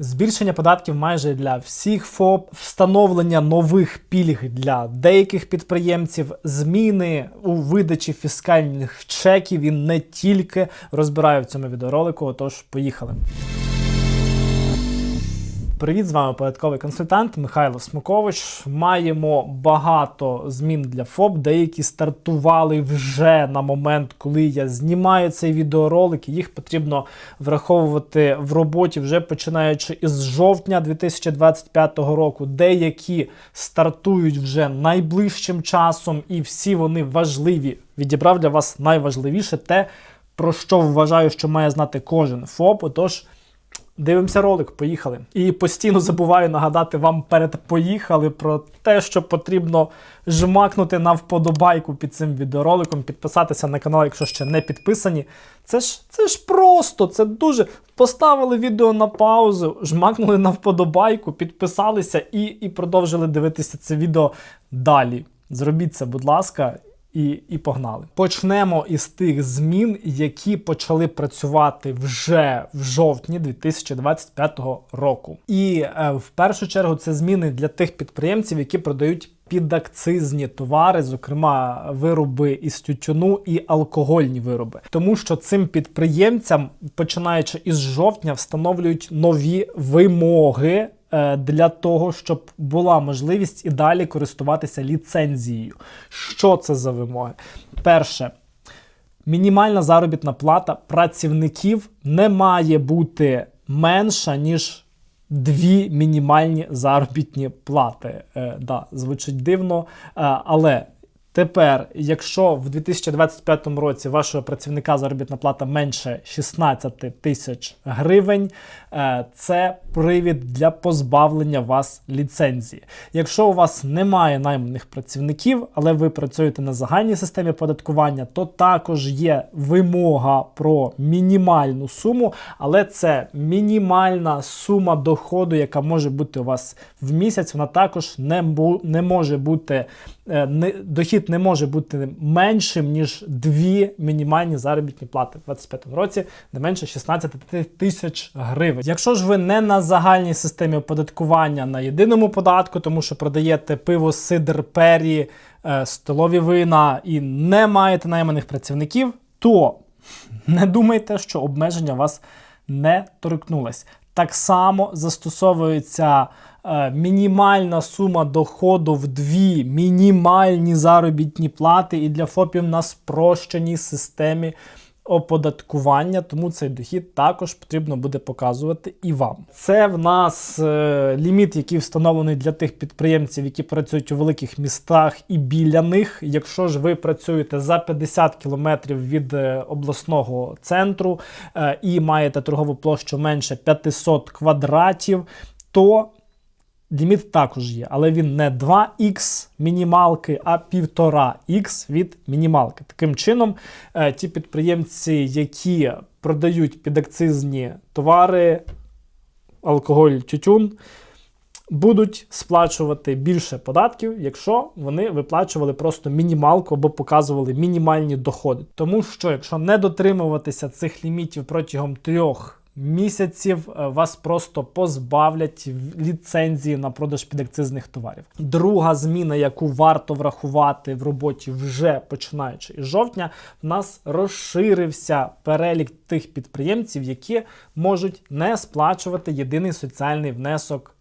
Збільшення податків майже для всіх ФОП, встановлення нових пільг для деяких підприємців, зміни у видачі фіскальних чеків і не тільки розбираю в цьому відеоролику. Отож, поїхали. Привіт, з вами податковий консультант Михайло Смукович. Маємо багато змін для ФОП. Деякі стартували вже на момент, коли я знімаю цей відеоролик. і Їх потрібно враховувати в роботі вже починаючи із жовтня 2025 року. Деякі стартують вже найближчим часом, і всі вони важливі. Відібрав для вас найважливіше те, про що вважаю, що має знати кожен ФОП. Отож. Дивимося ролик, поїхали. І постійно забуваю нагадати вам перед поїхали про те, що потрібно жмакнути на вподобайку під цим відеороликом, підписатися на канал, якщо ще не підписані. Це ж це ж просто, це дуже. Поставили відео на паузу, жмакнули на вподобайку, підписалися і, і продовжили дивитися це відео далі. Зробіть це, будь ласка. І і погнали. Почнемо із тих змін, які почали працювати вже в жовтні 2025 року. І е, в першу чергу це зміни для тих підприємців, які продають підакцизні товари, зокрема вироби із тютюну і алкогольні вироби, тому що цим підприємцям, починаючи із жовтня, встановлюють нові вимоги. Е, Для того щоб була можливість і далі користуватися ліцензією. Що це за вимоги? Перше, мінімальна заробітна плата працівників не має бути менша, ніж дві мінімальні заробітні плати. Е, да, звучить дивно, е, але. Тепер, якщо в 2025 році вашого працівника заробітна плата менше 16 тисяч гривень, це привід для позбавлення вас ліцензії. Якщо у вас немає найманих працівників, але ви працюєте на загальній системі податкування, то також є вимога про мінімальну суму, але це мінімальна сума доходу, яка може бути у вас в місяць. Вона також не, не може бути е, не, дохід не може бути меншим, ніж дві мінімальні заробітні плати в 2025 році, не менше 16 тисяч гривень. Якщо ж ви не на загальній системі оподаткування на єдиному податку, тому що продаєте пиво, сидр, пері, е, столові вина і не маєте найманих працівників, то не думайте, що обмеження вас не торкнулось. Так само застосовується е, мінімальна сума доходу в дві мінімальні заробітні плати і для ФОПів на спрощеній системі оподаткування, тому цей дохід також потрібно буде показувати і вам. Це в нас е, ліміт, який встановлений для тих підприємців, які працюють у великих містах і біля них. Якщо ж ви працюєте за 50 кілометрів від е, обласного центру е, і маєте торгову площу менше 500 квадратів, то Ліміт також є, але він не 2х мінімалки, а 1,5х від мінімалки. Таким чином, е, ті підприємці, які продають підакцизні товари, алкоголь, тютюн, будуть сплачувати більше податків, якщо вони виплачували просто мінімалку або показували мінімальні доходи. Тому що, якщо не дотримуватися цих лімітів протягом трьох місяців е, вас просто позбавлять ліцензії на продаж підакцизних товарів. Друга зміна, яку варто врахувати в роботі вже починаючи із жовтня, в нас розширився перелік тих підприємців, які можуть не сплачувати єдиний соціальний внесок.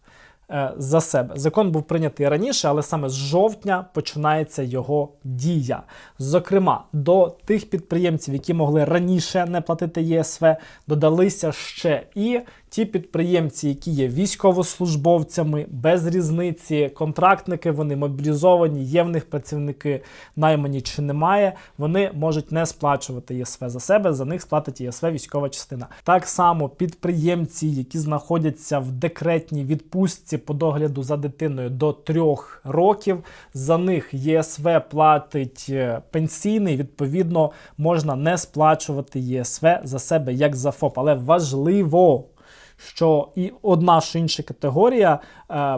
Е, За себе закон був прийнятий раніше, але саме з жовтня починається його дія. Зокрема, до тих підприємців, які могли раніше не платити ЄСВ, додалися ще і ті підприємці, які є військовослужбовцями, без різниці, контрактники, вони мобілізовані, є в них працівники наймані чи немає, вони можуть не сплачувати ЄСВ за себе, за них сплатить ЄСВ військова частина. Так само підприємці, які знаходяться в декретній відпустці по догляду за дитиною до трьох років, за них ЄСВ платить е, пенсійний, відповідно, можна не сплачувати ЄСВ за себе як за ФОП. Але важливо що і одна ж інша категорія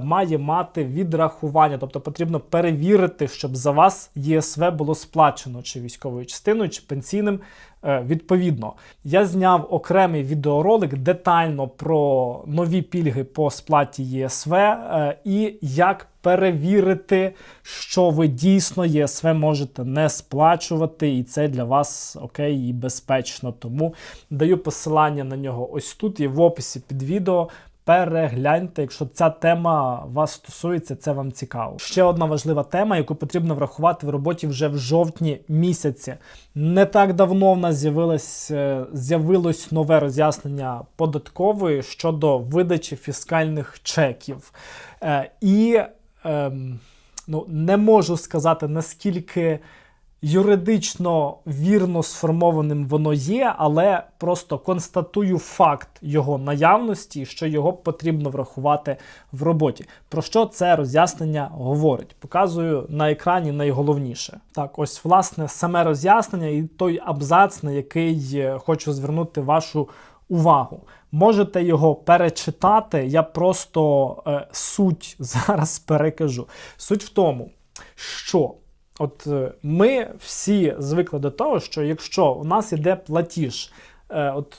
має мати відрахування, тобто потрібно перевірити, щоб за вас ЄСВ було сплачено чи військовою частиною, чи пенсійним Е, Відповідно, я зняв окремий відеоролик детально про нові пільги по сплаті ЄСВ е, і як перевірити, що ви дійсно ЄСВ можете не сплачувати, і це для вас окей і безпечно. Тому даю посилання на нього ось тут і в описі під відео. Перегляньте, якщо ця тема вас стосується, це вам цікаво. Ще одна важлива тема, яку потрібно врахувати в роботі вже в жовтні місяці. Не так давно в нас з'явилось, е, з'явилось нове роз'яснення податкової щодо видачі фіскальних чеків. Е, І ем, ну, не можу сказати, наскільки юридично вірно сформованим воно є, але просто констатую факт його наявності, що його потрібно врахувати в роботі. Про що це роз'яснення говорить? Показую на екрані найголовніше. Так, ось власне саме роз'яснення і той абзац, на який е, хочу звернути вашу увагу. Можете його перечитати, я просто е, суть зараз перекажу. Суть в тому, що от е, ми всі звикли до того, що якщо у нас іде платіж, е, от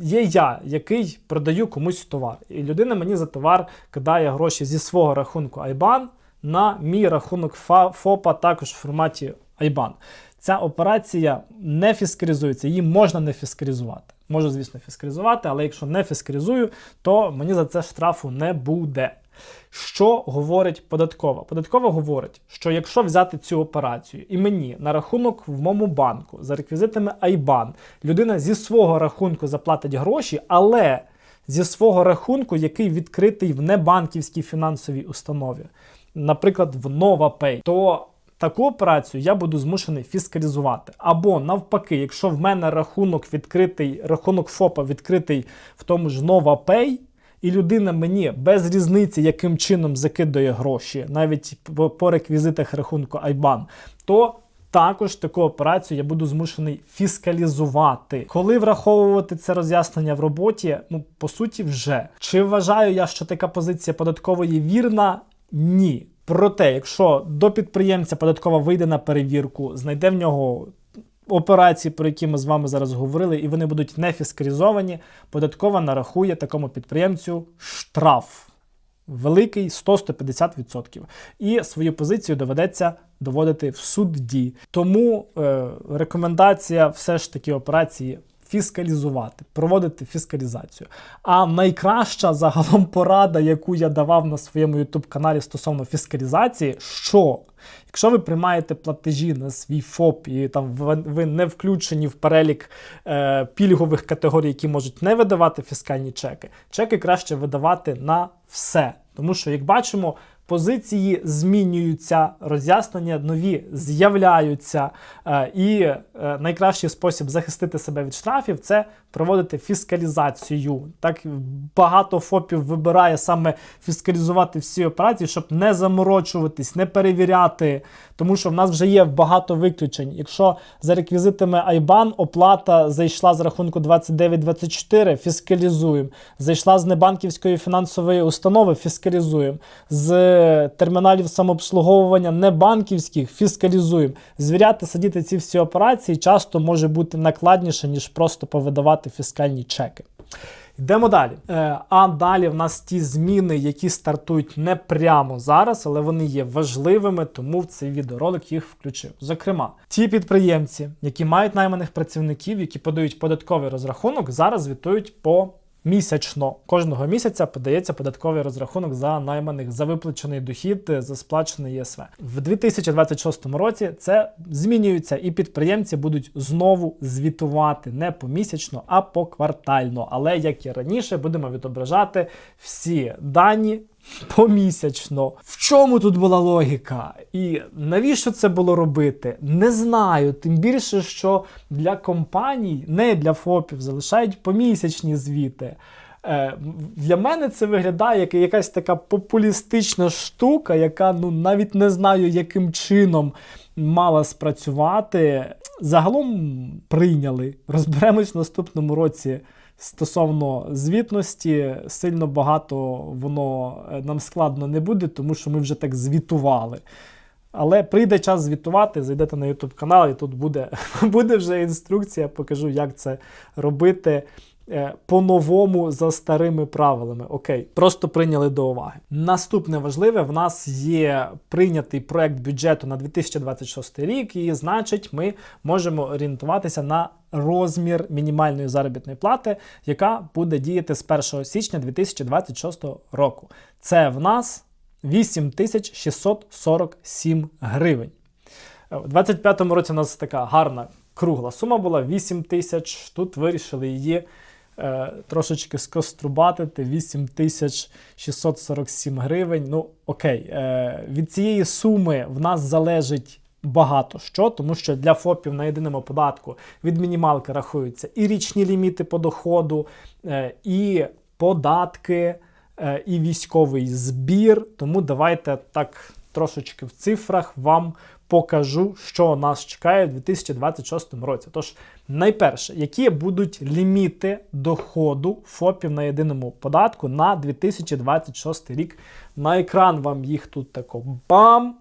є я, який продаю комусь товар, і людина мені за товар кидає гроші зі свого рахунку IBAN на мій рахунок ФОПа також в форматі IBAN. Ця операція не фіскалізується, її можна не фіскалізувати. Можу, звісно, фіскалізувати, але якщо не фіскалізую, то мені за це штрафу не буде. Що говорить податкова? Податкова говорить, що якщо взяти цю операцію і мені на рахунок в моєму банку за реквізитами IBAN, людина зі свого рахунку заплатить гроші, але зі свого рахунку, який відкритий в небанківській фінансовій установі, наприклад, в NovaPay, то таку операцію я буду змушений фіскалізувати. Або навпаки, якщо в мене рахунок відкритий, рахунок ФОПа відкритий в тому ж NovaPay, і людина мені без різниці, яким чином закидує гроші, навіть по- по реквізитах рахунку IBAN, то також таку операцію я буду змушений фіскалізувати. Коли враховувати це роз'яснення в роботі, ну по суті, вже чи вважаю я, що така позиція податкової вірна? Ні. Проте, якщо до підприємця податкова вийде на перевірку, знайде в нього операції, про які ми з вами зараз говорили, і вони будуть не фіскалізовані, податкова нарахує такому підприємцю штраф. Великий 100-150%. І свою позицію доведеться доводити в судді. Тому е, рекомендація все ж таки операції фіскалізувати, проводити фіскалізацію. А найкраща загалом порада, яку я давав на своєму YouTube каналі стосовно фіскалізації, що якщо ви приймаєте платежі на свій ФОП і там ви не включені в перелік е, пільгових категорій, які можуть не видавати фіскальні чеки, чеки краще видавати на все. Тому що, як бачимо, позиції змінюються, роз'яснення нові з'являються. Е, і е, найкращий спосіб захистити себе від штрафів це проводити фіскалізацію. Так багато ФОПів вибирає саме фіскалізувати всі операції, щоб не заморочуватись, не перевіряти. Тому що в нас вже є багато виключень. Якщо за реквізитами IBAN оплата зайшла з рахунку 2924, фіскалізуємо. Зайшла з небанківської фінансової установи, фіскалізуємо. Терміналів самообслуговування небанківських фіскалізуємо. Звіряти, сидіти ці всі операції часто може бути накладніше, ніж просто повидавати фіскальні чеки. Йдемо далі. Е, а далі в нас ті зміни, які стартують не прямо зараз, але вони є важливими, тому в цей відеоролик їх включив. Зокрема, ті підприємці, які мають найманих працівників, які подають податковий розрахунок, зараз звітують по місячно. Кожного місяця подається податковий розрахунок за найманих за виплачений дохід, за сплачений ЄСВ. В 2026 році це змінюється, і підприємці будуть знову звітувати не помісячно, а поквартально. Але як і раніше, будемо відображати всі дані. Помісячно. В чому тут була логіка? І навіщо це було робити? Не знаю. Тим більше, що для компаній, не для ФОПів, залишають помісячні звіти. Е, Для мене це виглядає як якась така популістична штука, яка ну навіть не знаю, яким чином мала спрацювати. Загалом прийняли. Розберемось в наступному році. Стосовно звітності, сильно багато воно е, нам складно не буде, тому що ми вже так звітували. Але прийде час звітувати, зайдете на YouTube канал, і тут буде, буде вже інструкція, покажу, як це робити. Е, По-новому за старими правилами. Окей, просто прийняли до уваги. Наступне важливе: в нас є прийнятий проект бюджету на 2026 рік, і значить, ми можемо орієнтуватися на розмір мінімальної заробітної плати, яка буде діяти з 1 січня 2026 року. Це в нас 8647 гривень. Е, У 25-му році у нас така гарна кругла сума була 8 тисяч. Тут вирішили її трошечки скострубатити 8647 гривень. Ну, окей, е, від цієї суми в нас залежить. Багато що, тому що для ФОПів на єдиному податку від мінімалки рахуються і річні ліміти по доходу, е, і податки, е, і військовий збір. Тому давайте так трошечки в цифрах вам покажу, що нас чекає в 2026 році. Тож, найперше, які будуть ліміти доходу ФОПів на єдиному податку на 2026 рік. На екран вам їх тут тако бам.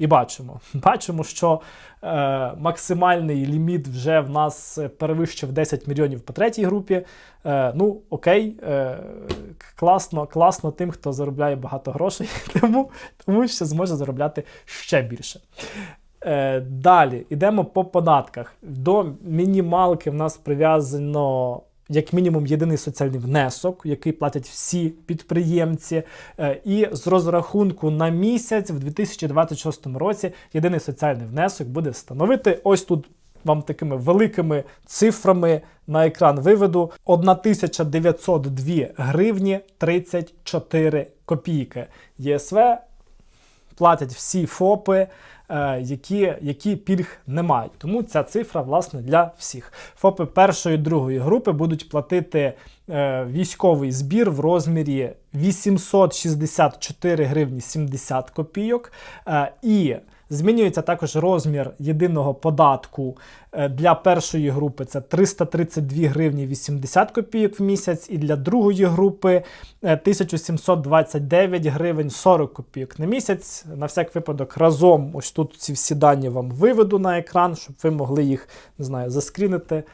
І бачимо, бачимо, що е, максимальний ліміт вже в нас перевищив 10 мільйонів по третій групі. Е, ну, окей, е, класно, класно тим, хто заробляє багато грошей, тому, тому що зможе заробляти ще більше. Е, далі йдемо по податках. До мінімалки в нас прив'язано. Як мінімум єдиний соціальний внесок, який платять всі підприємці, Е, і з розрахунку на місяць в 2026 році єдиний соціальний внесок буде становити ось тут. Вам такими великими цифрами на екран виведу 1902 гривні 34 копійки. ЄСВ платять всі ФОПи, які, які пільг не мають. Тому ця цифра, власне, для всіх. ФОПи першої і другої групи будуть платити е, військовий збір в розмірі 864 гривні 70 копійок. Е, і Змінюється також розмір єдиного податку е, для першої групи це 332 гривні 80 копійок в місяць, і для другої групи е, 1729 гривень 40 копійок на місяць. На всяк випадок разом ось тут ці всі дані вам виведу на екран, щоб ви могли їх не знаю, заскрінити, е,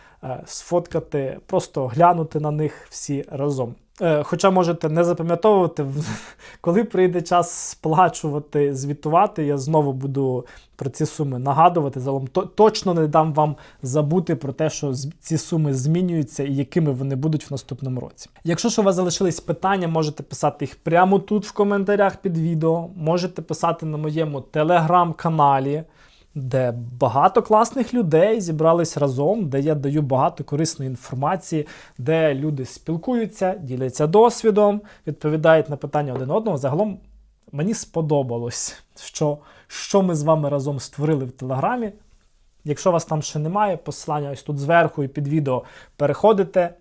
сфоткати, просто глянути на них всі разом. Е, Хоча можете не запам'ятовувати, коли прийде час сплачувати, звітувати, я знову буду про ці суми нагадувати. Загалом то- точно не дам вам забути про те, що ці суми змінюються і якими вони будуть в наступному році. Якщо ж у вас залишились питання, можете писати їх прямо тут в коментарях під відео. Можете писати на моєму телеграм-каналі де багато класних людей зібрались разом, де я даю багато корисної інформації, де люди спілкуються, діляться досвідом, відповідають на питання один одного. Загалом мені сподобалось, що, що ми з вами разом створили в Телеграмі. Якщо вас там ще немає, посилання ось тут зверху і під відео переходите,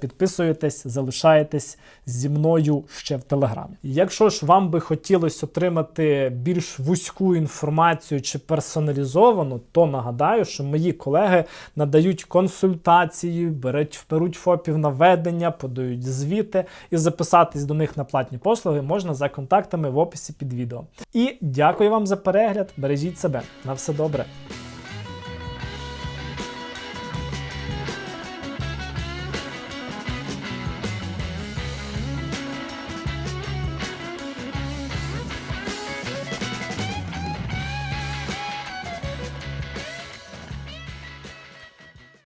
підписуєтесь, залишаєтесь зі мною ще в Телеграмі. Якщо ж вам би хотілося отримати більш вузьку інформацію чи персоналізовану, то нагадаю, що мої колеги надають консультації, беруть, беруть ФОПів на ведення, подають звіти і записатись до них на платні послуги можна за контактами в описі під відео. І дякую вам за перегляд. Бережіть себе. На все добре.